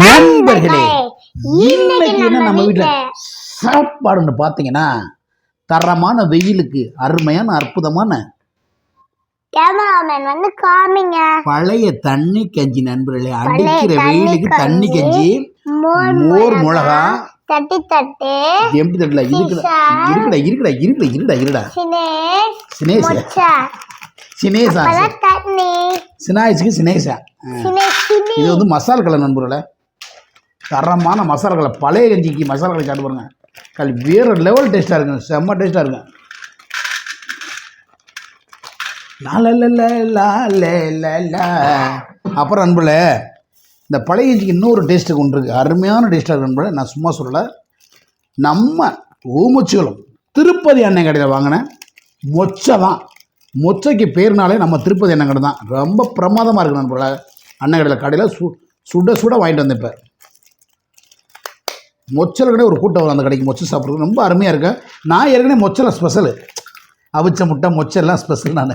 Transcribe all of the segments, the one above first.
நண்பர்களே இன்னைக்கு என்ன நம்ம வீட்டில் சாப்பாடுன்னு பார்த்தீங்கன்னா தரமான வெயிலுக்கு அருமையான அற்புதமான கேமராமேன் வந்து காமிங்க. பழைய தண்ணி கஞ்சி நண்பர்களே அடிக்கிற வெயிலுக்கு தண்ணி கஞ்சி மோர் மிளகா தட்டி தட்டு எம்பி தட்டல இருக்குடா. இருக்குடா இருக்குடா இருக்குடா இருடா இருடா தண்ணி. சினாய்ஸுக்கு சினேஷா. ஆ. சினேஷ் சினி. இது வந்து மசால் கலை நண்பர்களே. தரமான மசாலா கலை பழைய கஞ்சிக்கு மசாலா கலை சாப்பிட்டு பாருங்க. கல் வேறு லெவல் டேஸ்ட்டாக இருக்குங்க. செம்ம டேஸ்ட்டாக லாலலலலலலலா. அப்புறம் நண்பர்களே இந்த பழைய கஞ்சிக்கு இன்னொரு டேஸ்ட்டு கொண்டு இருக்கு. அருமையான டேஸ்ட்டாக இருக்கு நண்பர்களே. நான் சும்மா சொல்லலை. நம்ம ஓமுச்சிகளும் திருப்பதி எண்ணெய் கடையில் வாங்கின மொச்சை தான். மொச்சைக்கு பேர்னாலே நம்ம திருப்பதி எண்ணெய் கடை தான். ரொம்ப பிரமாதமாக இருக்கு நண்பர்களே. அண்ணன் கடையில் கடையில் சு சுட சுட வாங்கிட்டு வந்தேன் இப்போ மொச்சல் கடை ஒரு கூட்டம் வரும் அந்த கடைக்கு. மொச்சை சாப்பிட்றது ரொம்ப அருமையாக இருக்கு. நான் ஏற்கனவே மொச்சலை ஸ்பெஷலு அவிச்ச முட்டை மொச்செல்லாம் ஸ்பெஷல் நான்.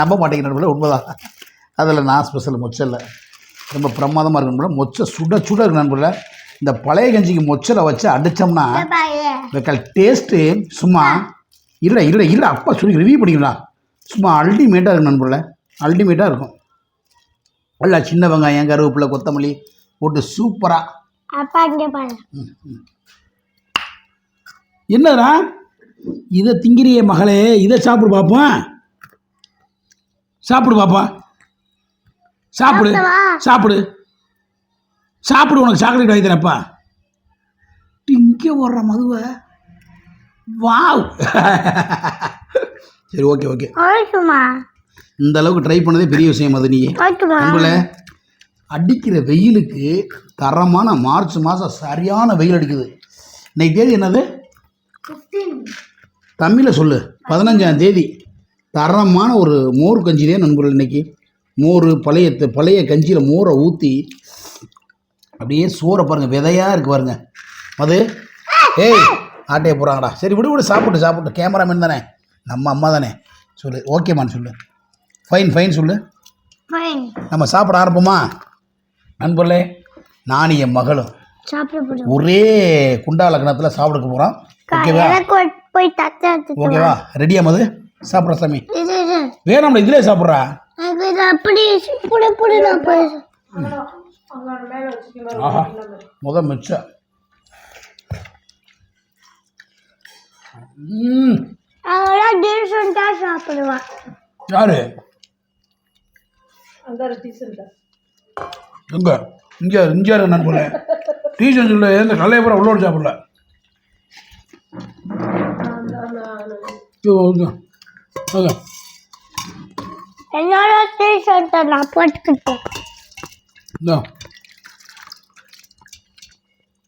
நம்ப மாட்டேங்கிறேன் உண்மைதான். அதில் நான் ஸ்பெஷல் மொச்சல்ல ரொம்ப பிரமாதமாக இருக்கு நண்பர்களே. மொச்சை சுட சுட இருக்கு நண்பர்களே. இந்த பழைய கஞ்சிக்கு மொச்சலை வச்சு அடித்தோம்னா டேஸ்ட்டு சும்மா இல்லை இல்லை இல்லை அப்பா சொல்லி ரிவ்யூ பண்ணிக்கலாம் சும்மா அல்டிமேட்டாக இருக்கும் நண்பர்களே. அல்டிமேட்டாக இருக்கும். நல்லா சின்ன வெங்காயம் கருவேப்பிலை கொத்தமல்லி போட்டு சூப்பராக அப்பா இங்க என்னடா? இதை திங்கிறிய மகளே இதை சாப்பிடு பார்ப்போம் சாப்பிடு பாப்போம். சாப்பிடு? சாப்பிடு சாப்பிடு. உனக்கு சாக்லேட் வாங்கி தரப்பா டிங்க போடுற மதுவை. வாவ். சரி ஓகே ஓகே ஓகேமா இந்த அளவுக்கு ட்ரை பண்ணதே பெரிய விஷயம் அது நீ நண்பர்களே அடிக்கிற வெயிலுக்கு தரமான மார்ச் மாதம் சரியான வெயில் அடிக்குது. இன்னைக்கு தேதி என்னது? தமிழில் சொல்லு. பதினஞ்சாம் தேதி. தரமான ஒரு மோர் கஞ்சி தான் நண்பர்கள் இன்னைக்கு. மோர் பழைய பழைய கஞ்சியில் மோரை ஊற்றி அப்படியே சோறை பாருங்கள் விதையாக இருக்கு பாருங்க. அது ஏய் ஆட்டையை போகிறாங்கடா சரி விடு விடு சாப்பிட்டு சாப்பிட்டு கேமராமேன் தானே. நம்ம அம்மா தானே. சொல்லு ஓகேம்மான்னு சொல்லு. ஃபைன் ஃபைன் சொல்லு. நம்ம சாப்பிட ஆரம்பமா நண்பர்களே நானும் என் மகளும் ஒரே குண்டா லக்னத்தில் சாப்பிட போகிறோம் ஓகேவா ரெடியா மது? சாப்பிட்ற சாமி. இது இது வேணாம்ல இதிலே சாப்பிட்றா. ஆஹா முத மிச்சம். ம். அதெல்லாம் டீசெண்டாக சாப்பிடுவேன் யாரு? எங்க? இங்கே இங்கே இருக்கு நண்பர்களே டீச்சர் சொல்ல இந்த கல்லையப்புறம் உள்ளோடு சாப்பிடல. என்னோட டீஷர்ட்டை நான் போட்டுக்கிட்டேன்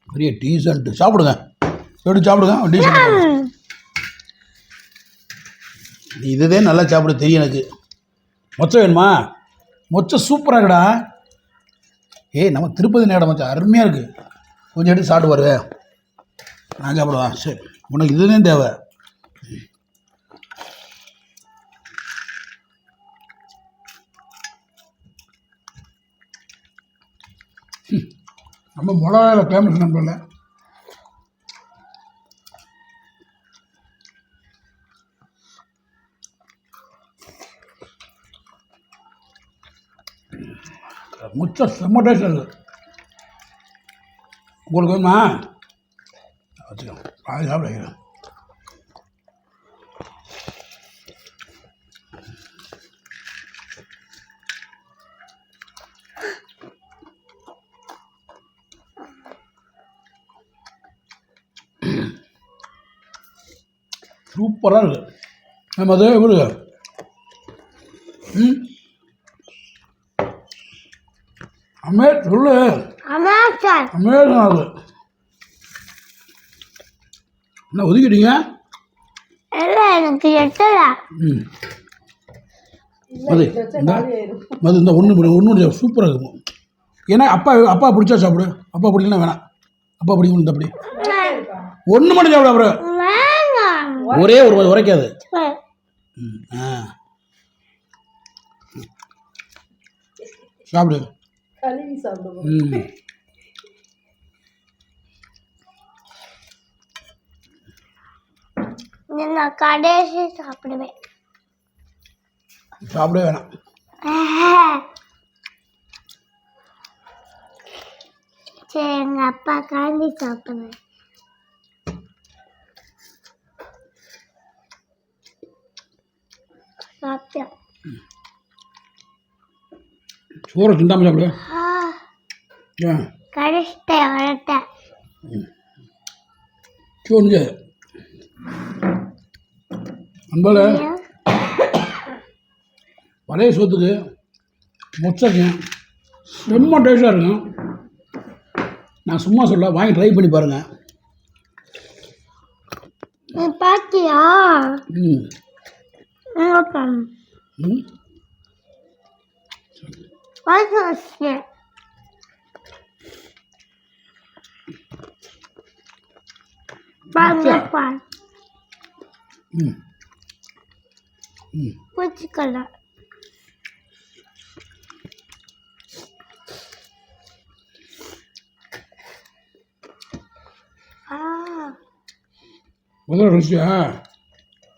பெரிய டீசன்ட்டு சாப்பிடுங்க. எப்படி சாப்பிடுங்க. டீசன்ட் இதுதே நல்லா சாப்பிட தெரியும் எனக்கு. மொச்சை வேணுமா? மொச்சம் சூப்பராக இருக்குடா. ஏய் நம்ம திருப்பதி நேரம் மச்சான் அருமையாக இருக்குது கொஞ்சம் எடுத்து சாப்பிட்டு வருவே நான் சாப்பிடுவா? சரி. உனக்கு இதுதான் தேவை. நம்ம மிளகாயில் ஃபேமஸ் நம்பரில் முச்ச செம்ம டேஸ்ட் இருக்குது உங்களுக்கு வேணுமா? வச்சுக்கோங்க. பாதி சாப்பிட வைக்கிறேன். சூப்பராக இருக்குது நம்ம அதே எப்படி ம்? அமே சொல்லு. அமேசன் ஆகுது என்ன ஒதுக்கிட்டீங்க? எனக்கு எட்டல. ம். மது இந்த மது இந்த ஒன்று ஒன்று சூப்பராக இருக்கும். ஏன்னா அப்பா அப்பா பிடிச்சா சாப்பிடு. அப்பா பிடிக்கலனா வேணாம். அப்பா பிடிக்கும் இந்த அப்படி ஒன்று மட்டும் சாப்பிடு அப்புறம். ஒரே ஒரு உரைக்காது. ம் ஆ. சாப்பிடு. கழுவி சாப்பிடுவோம். நான் கடைசி சாப்பிடுவேன். சாப்பிட வேணாம். சரி எங்கள் அப்பா கலந்து சாப்பிடுவேன் சாப்பிட்டேன். சோறை திண்டாமல் சாப்பிடுவேன் கடைசிட்டேன் வரட்டேன் சோறு அன்பால் பழைய சோத்துக்கு மொச்சங்க ரொம்ப டேஸ்ட்டாக இருக்கும். நான் சும்மா சொல்ல வாங்கி ட்ரை பண்ணி பாருங்கள் நீ பாத்தியா? ம். எங்க பாரு. ம் வாங்கி வச்சிட்டேன் பாருங்க பாரு ம் ம் பூச்சிக்கலாம் ஆ முதல்ல ருசியா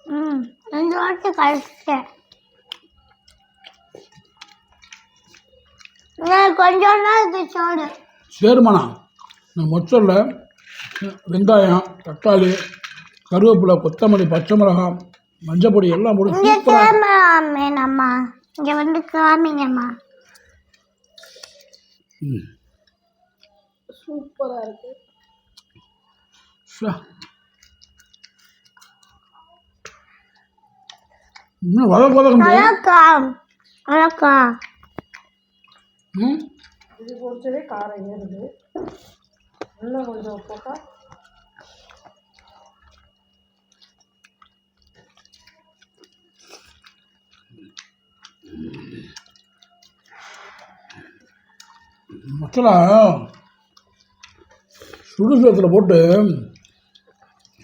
ம் ரெண்டு வாட்டி கழிச்சிட்டேன் இன்னும் கொஞ்சம் தான் இருக்கு சோறு. சேருமாண்ணா. இந்த மொச்சரில் வெங்காயம் தக்காளி கருவேப்பிலை கொத்தமல்லி பச்சை மிளகாய் மஞ்சள் பொடி எல்லாம் போட்டு சூப்பராக இங்கே வந்து கிளம்பிங்கம்மா ம். சூப்பராக இருக்கு. இன்னும் அழக்கா அழக்கா ம் இது பொறுத்தவே காரம் ஏறுது. இன்னும் கொஞ்சம் போட்டால் மசாலா சுடு சோத்தில் போட்டு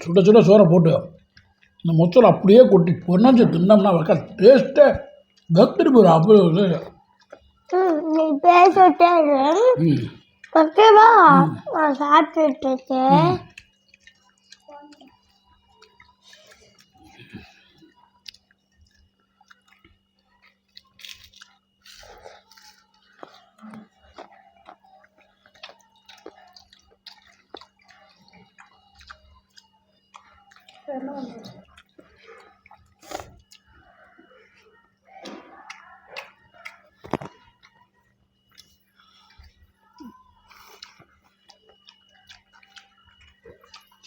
சுட சுட சோறை போட்டு இந்த மொச்சலை அப்படியே கொட்டி பொன்னாச்சு தின்னோம்னா வைக்க டேஸ்ட்டே கத்துட்டு போயிடும் அப்படி நீ பேசிட்டே இரு ம் ஓகேவா நான் சாப்பிட்டுட்டு இருக்கேன்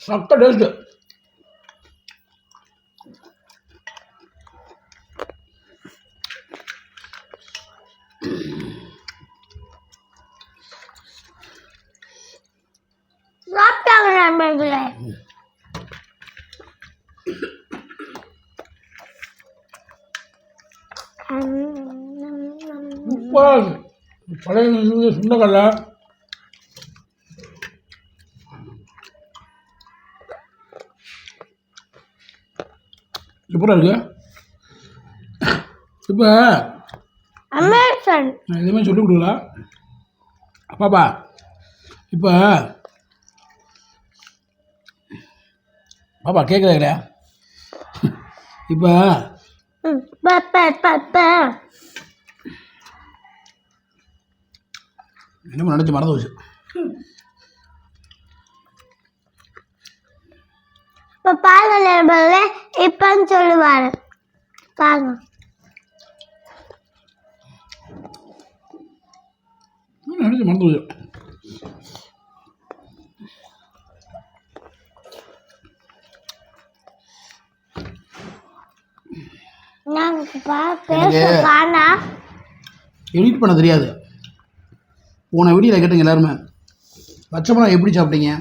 சக்க டேஸ்ட்டு சாப்பிட்டாங்க நண்பர்களே. பழைய சுண்டக்கடலை சூப்பராக இருக்கு. இப்போ எதுவுமே சொல்லிக் கொடுக்கல பாப்பா இப்போ பாப்பா கேட்குதா இல்லையா இப்போ என்னமோ நினச்சி மறந்து போச்சு. இப்போ பாருங்க நண்பர்களே இப்பன்னு சொல்லுவாரு. பாருங்க. மறந்து எடிட் பண்ண தெரியாது. போன வீடியோவில் கேட்டுங்க எல்லாருமே. பச்சை மிளகா எப்படி சாப்பிட்டீங்க?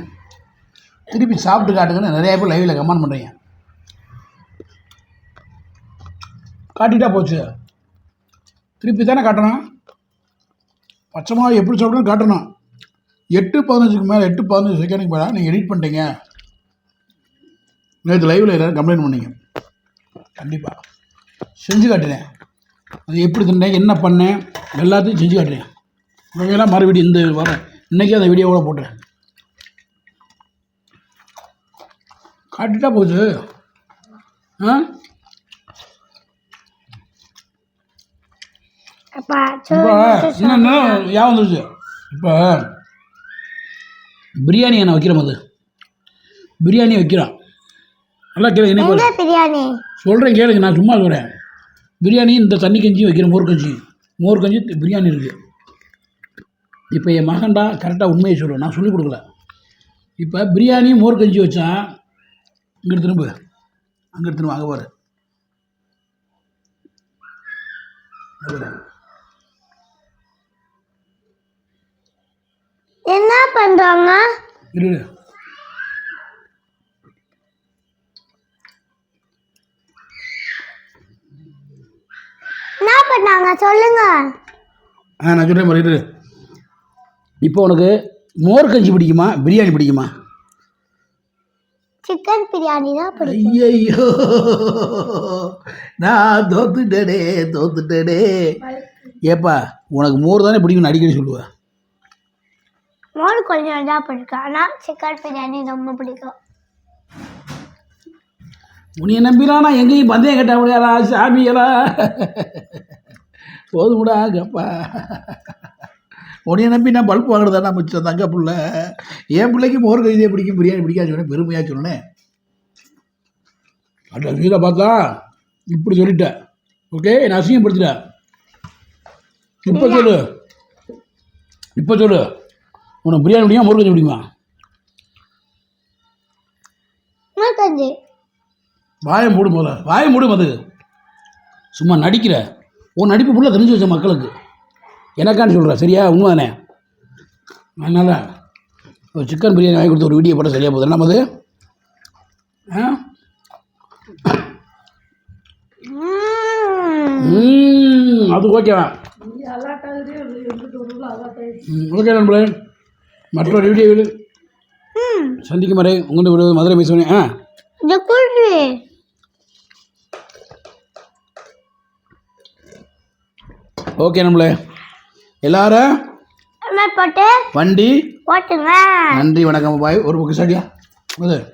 திருப்பி சாப்பிட்டு காட்டுங்கன்னு நிறையா பேர் லைவில் கமெண்ட் பண்ணுறீங்க காட்டிட்டா போச்சு. திருப்பி தானே காட்டணும்? பச்சை எப்படி சாப்பிடணும் காட்டணும். எட்டு பதினஞ்சுக்கு மேலே எட்டு பதினஞ்சு செகண்டுக்கு மேலே நீங்கள் எடிட் பண்ணிட்டீங்க. நேற்று லைவில் எல்லாரும் கம்ப்ளைண்ட் பண்ணீங்க. கண்டிப்பாக செஞ்சு காட்டினேன் அது எப்படி தின்னேன் என்ன பண்ணேன் எல்லாத்தையும் செஞ்சு காட்டுறேன். இவங்கெல்லாம் மறுபடியும் இந்த வரேன் இன்றைக்கி அந்த வீடியோவோட போட்டுறேன். காட்டிட்டா போகுது. ஆ? இப்போ என்னென்ன வந்துருச்சு? இப்போ பிரியாணி நான் வைக்கிறேன் அது பிரியாணி வைக்கிறான் நல்லா கேளு என்ன பிரியாணி? சொல்கிறேன் கேளுங்க நான் சும்மா சொல்கிறேன் பிரியாணி இந்த தண்ணி கஞ்சி வைக்கிறேன் மோர் கஞ்சி. மோர் கஞ்சி பிரியாணி இருக்குது இப்போ என் மகன்டா கரெக்டாக உண்மையை சொல்லுவேன். நான் சொல்லிக் கொடுக்கல. இப்போ பிரியாணி மோர் கஞ்சி வச்சான் இங்கே திரும்ப. அங்கே திரும்ப அங்கே பாரு. என்ன பண்றாங்க? இரு. என்ன பண்ணாங்க? சொல்லுங்க. ஆ நான் சொல்கிறேன் பாரு. இப்போ உனக்கு மோர் கஞ்சி பிடிக்குமா? பிரியாணி பிடிக்குமா? சிக்கன் பிரியாணி தான் பிடிக்கும். ஐயையோ நான் தோத்துட்டேனே தோத்துட்டேனே. ஏப்பா உனக்கு மோர் தானே பிடிக்கும்னு அடிக்கடி சொல்லுவேன் மோர் கொஞ்சம் தான் பிடிக்கும். ஆனால் சிக்கன் பிரியாணி ரொம்ப பிடிக்கும். உன்னைய நம்பிலாம் நான் எங்கேயும் பந்தயம் கட்ட முடியாதா சாமியலா? போதுமுடா கப்பா. உன்னைய நம்பி நான் பல்ப் வாங்குறதா மிச்சம் தங்க புள்ள. என் பிள்ளைக்கு மோர் கழிதே பிடிக்கும் பிரியாணி பிடிக்காது சொன்னேன் பெருமையாக சொன்னேன். அட வீரை பார்த்தா இப்படி சொல்லிட்டேன் ஓகே நான் அசிங்கப்படுத்திட்டேன் இப்போ சொல்லு. இப்போ சொல்லு. உனக்கு பிரியாணி முடியுமா மோர் கஞ்சி முடியுமா மோர் கஞ்சி வாயை மூடு போல வாயை மூடு அது சும்மா நடிக்கிற. உன் நடிப்பு ஃபுல்லாக தெரிஞ்சு வச்ச மக்களுக்கு. எனக்கான்னு சொல்கிற சரியா? உண்மைதானே? அதனால் ஒரு சிக்கன் பிரியாணி வாங்கி கொடுத்து ஒரு வீடியோ போட்டால் சரியாக போகுது. என்ன அது? ஓகேவா ஓகே நண்பர்களே. மற்றொரு வீடியோவில் ம். சந்திக்கும் வரை உங்கள் விடுவது மதுரை பேசுவேன் ஆ? ஓகே நண்பர்களே. எல்லாரும் போட்டு வண்டி? ஓட்டுங்க. நன்றி வணக்கம் பாய். ஒரு பக்கம் சாடியா? அது.